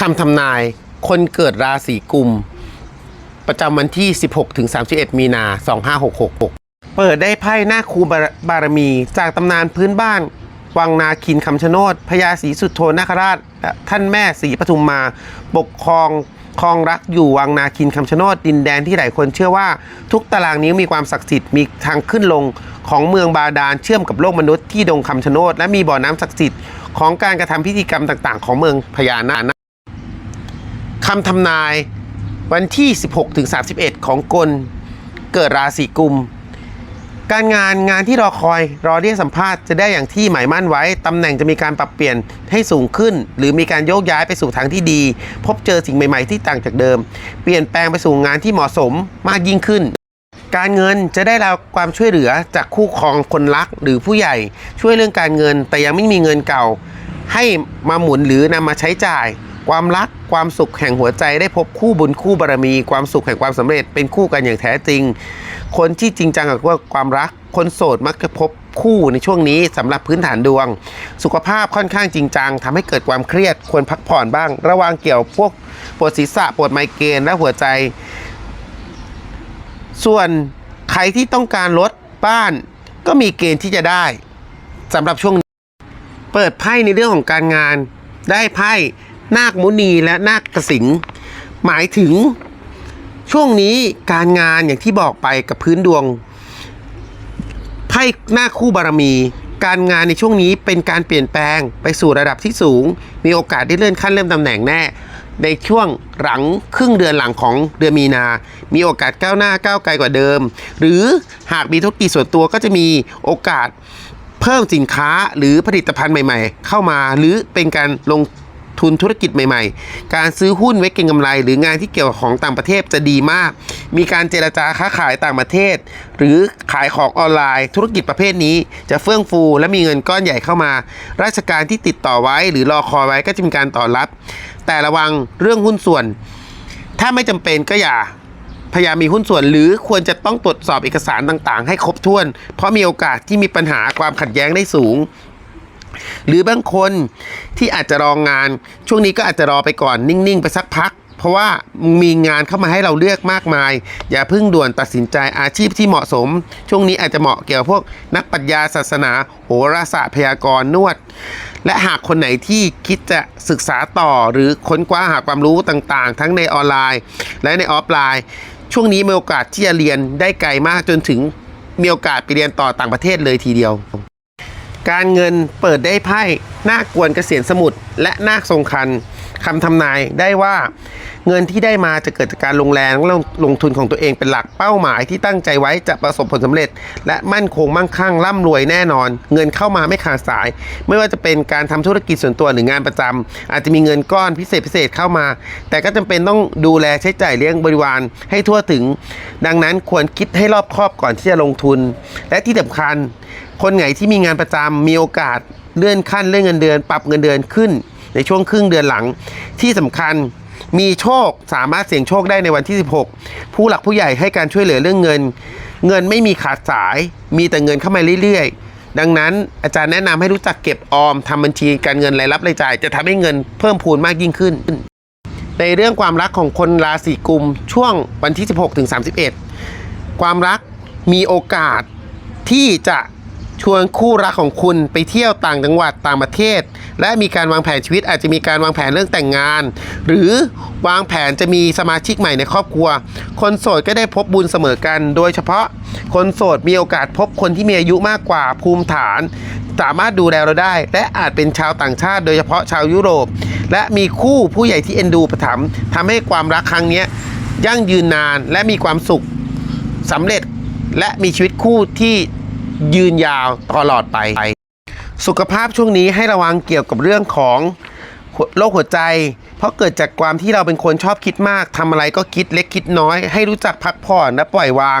คำทำนาย คนเกิดราศีกุม ประจำวันที่ 16ถึง31 มีนา 2566 เปิดได้ไพ่หน้าครูบารบารมี จากตำนานพื้นบ้าน วังนาคินคำชะโนดพญาศรีสุดโทนาคราช ท่านแม่ศรีปทุมมา ปกครองครองรักอยู่วังนาคินคำชะโนดดินแดนที่หลายคนเชื่อว่า ทุกตารางนิ้วมีความศักดิ์สิทธิ์มีทางขึ้นลงของเมืองบาดาลเชื่อมกับโลกมนุษย์ที่ดงคำชะโนดและมีบ่อน้ำศักดิ์สิทธิ์ของการกระทำพิธีกรรมต่าง ๆ ของเมืองพญานาค คำทำนายวันที่ 16ถึง31 ของกลเกิดราศีกุม การงานงานที่รอคอยรอเรียกสัมภาษณ์จะได้อย่างที่หมายมั่นไว้ตำแหน่งจะมีการปรับเปลี่ยนให้สูงขึ้น หรือมีการโยกย้ายไปสู่ทางที่ดี พบเจอสิ่งใหม่ๆที่ต่างจากเดิม เปลี่ยนแปลงไปสู่งานที่เหมาะสมมากยิ่งขึ้นการเงินจะได้รับความช่วยเหลือจากคู่ครองคนรักหรือผู้ใหญ่ช่วยเรื่องการเงิน แต่ยังไม่มีเงินเก่า ให้มาหมุนหรือนำมาใช้จ่าย ความรักความสุขแห่งหัวใจได้พบคู่บุญคู่บารมี ความสุขแห่งความสำเร็จเป็นคู่กันอย่างแท้จริง คนที่จริงจังกับความรัก คนโสดมักจะพบคู่ในช่วงนี้สำหรับพื้นฐานดวง สุขภาพค่อนข้างจริงจังทำให้เกิดความเครียดควรพักผ่อนบ้าง ระวังเกี่ยวพวกปวดศีรษะปวดไมเกรนและหัวใจ ส่วนใครที่ต้องการลดบ้านก็มีเกณฑ์ที่จะได้สำหรับช่วงนี้เปิดไพ่ในเรื่องของการงานได้ไพ่ นาคมุนีและนาคกสิงหมายถึงช่วงนี้การงานอย่างที่บอกไปกับพื้นดวงไพ่หน้าคู่บารมี การงานในช่วงนี้เป็นการเปลี่ยนแปลงไปสู่ระดับที่สูง มีโอกาสได้เลื่อนขั้นเลื่อนตำแหน่งแน่ ในช่วงหลังครึ่งเดือนหลังของเดือนมีนา มีโอกาสก้าวหน้าก้าวไกลกว่าเดิม หรือหากมีธุรกิจส่วนตัวก็จะมีโอกาสเพิ่มสินค้าหรือผลิตภัณฑ์ใหม่ ๆ เข้ามาหรือเป็นการลง ทุนธุรกิจใหม่ๆ การซื้อหุ้นไว้เก็งกำไร หรืองานที่เกี่ยวกับของต่างประเทศจะดีมาก มีการเจรจาค้าขายต่างประเทศ หรือขายของออนไลน์ ธุรกิจประเภทนี้จะเฟื่องฟู และมีเงินก้อนใหญ่เข้ามา ราชการที่ติดต่อไว้ หรือรอคอยไว้ก็จะมีการต่อรับ แต่ระวังเรื่องหุ้นส่วน ถ้าไม่จำเป็นก็อย่าพยายามมีหุ้นส่วนหรือควรจะต้องตรวจสอบเอกสารต่างๆ ให้ครบถ้วน เพราะมีโอกาสที่มีปัญหาความขัดแย้งได้สูง หรือบางคนที่อาจจะรองงาน ช่วงนี้ก็อาจจะรอไปก่อนนิ่ง ๆ ไปสักพัก เพราะว่ามีงานเข้ามาให้เราเลือกมากมาย อย่าเพิ่งด่วนตัดสินใจอาชีพที่เหมาะสม ช่วงนี้อาจจะเหมาะเกี่ยวกับพวกนักปรัชญาศาสนา โหราศาสตร์พยากรณ์นวด และหากคนไหนที่คิดจะศึกษาต่อหรือค้นคว้าหาความรู้ต่างๆ ทั้งในออนไลน์ และในออฟไลน์ ช่วงนี้มีโอกาสที่จะเรียนได้ไกลมากจนถึงมีโอกาสไปเรียนต่อต่างประเทศเลยทีเดียว การเงินเปิดได้ไพ่นาคกวนเกษียณสมุทรและนาคทรงคันคำทำนายได้ว่าเงินที่ได้มาจะเกิดจากการลงแรงและลงทุนของตัวเองเป็นหลักเป้าหมายที่ตั้งใจไว้จะประสบผลสำเร็จ และมั่นคงมั่งคั่งร่ำรวยแน่นอน เงินเข้ามาไม่ขาดสาย ไม่ว่าจะเป็นการทำธุรกิจส่วนตัวหรืองานประจำอาจจะมีเงินก้อนพิเศษพิเศษเข้ามา แต่ก็จำเป็นต้องดูแลใช้จ่ายเลี้ยงบริวารให้ทั่วถึง ดังนั้นควรคิดให้รอบคอบก่อนที่จะลงทุน และที่สำคัญ คนไหนที่มีงานประจำมีโอกาสเลื่อนขั้นเลื่อนเงินเดือน ปรับเงินเดือนขึ้น ในช่วงครึ่งเดือนหลังที่สำคัญมีโชคสามารถเสี่ยงโชคได้ในวันที่ 16 ผู้หลักผู้ใหญ่ให้การช่วยเหลือเรื่องเงิน เงินไม่มีขาดสาย มีแต่เงินเข้ามาเรื่อยๆ ดังนั้นอาจารย์แนะนำให้รู้จักเก็บออมทำบัญชีการเงินรายรับรายจ่าย จะทำให้เงินเพิ่มพูนมากยิ่งขึ้น ในเรื่องความรักของคนราศีกุมช่วงวันที่ 16ถึง31 ความรักมีโอกาสที่จะ ชวนคู่รักของคุณไปเที่ยวต่างจังหวัดต่างประเทศ และมีการวางแผนชีวิตอาจจะมีการวางแผนเรื่องแต่งงาน หรือวางแผนจะมีสมาชิกใหม่ในครอบครัว คนโสดก็ได้พบบุญเสมอกัน โดยเฉพาะคนโสดมีโอกาสพบคนที่มีอายุมากกว่าภูมิฐาน สามารถดูแลเราได้ และอาจเป็นชาวต่างชาติ โดยเฉพาะชาวยุโรป และมีคู่ผู้ใหญ่ที่เอ็นดูประถมทำให้ความรักครั้งนี้ยยั่งยืนนานและมีความสุขสำเร็จและมีชีวิตคู่ที่ ยืนยาวตลอดไป สุขภาพช่วงนี้ให้ระวังเกี่ยวกับเรื่องของโรคหัวใจ เพราะเกิดจากความที่เราเป็นคนชอบคิดมากทำอะไรก็คิดเล็กคิดน้อย ให้รู้จักพักผ่อนและปล่อยวาง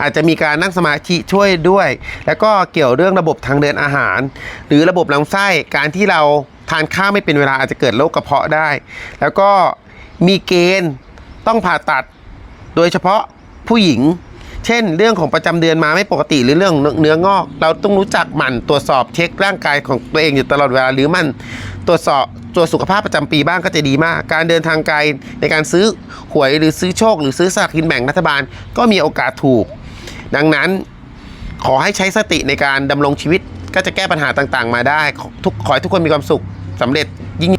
อาจจะมีการนั่งสมาธิช่วยด้วย แล้วก็เกี่ยวเรื่องระบบทางเดินอาหาร หรือระบบลำไส้การที่เราทานข้าวไม่เป็นเวลาอาจจะเกิดโรคกระเพาะได้ แล้วก็มีเกณฑ์ต้องผ่าตัด โดยเฉพาะผู้หญิง เช่น เรื่องของประจำเดือนมาไม่ปกติหรือเรื่องเนื้องอก เราต้องรู้จักหมั่นตรวจสอบเช็คร่างกายของตัวเองอยู่ตลอดเวลาหรือมันตรวจสอบตรวจสุขภาพประจำปีบ้างก็จะดีมาก การเดินทางไกลในการซื้อหวยหรือซื้อโชค หรือซื้อสลากกินแบ่งรัฐบาล ก็มีโอกาสถูก ดังนั้น ขอให้ใช้สติในการดำรงชีวิตก็จะแก้ปัญหาต่างๆ มาได้ขอทุกขอให้ทุกคนมีความสุขสำเร็จยิ่ง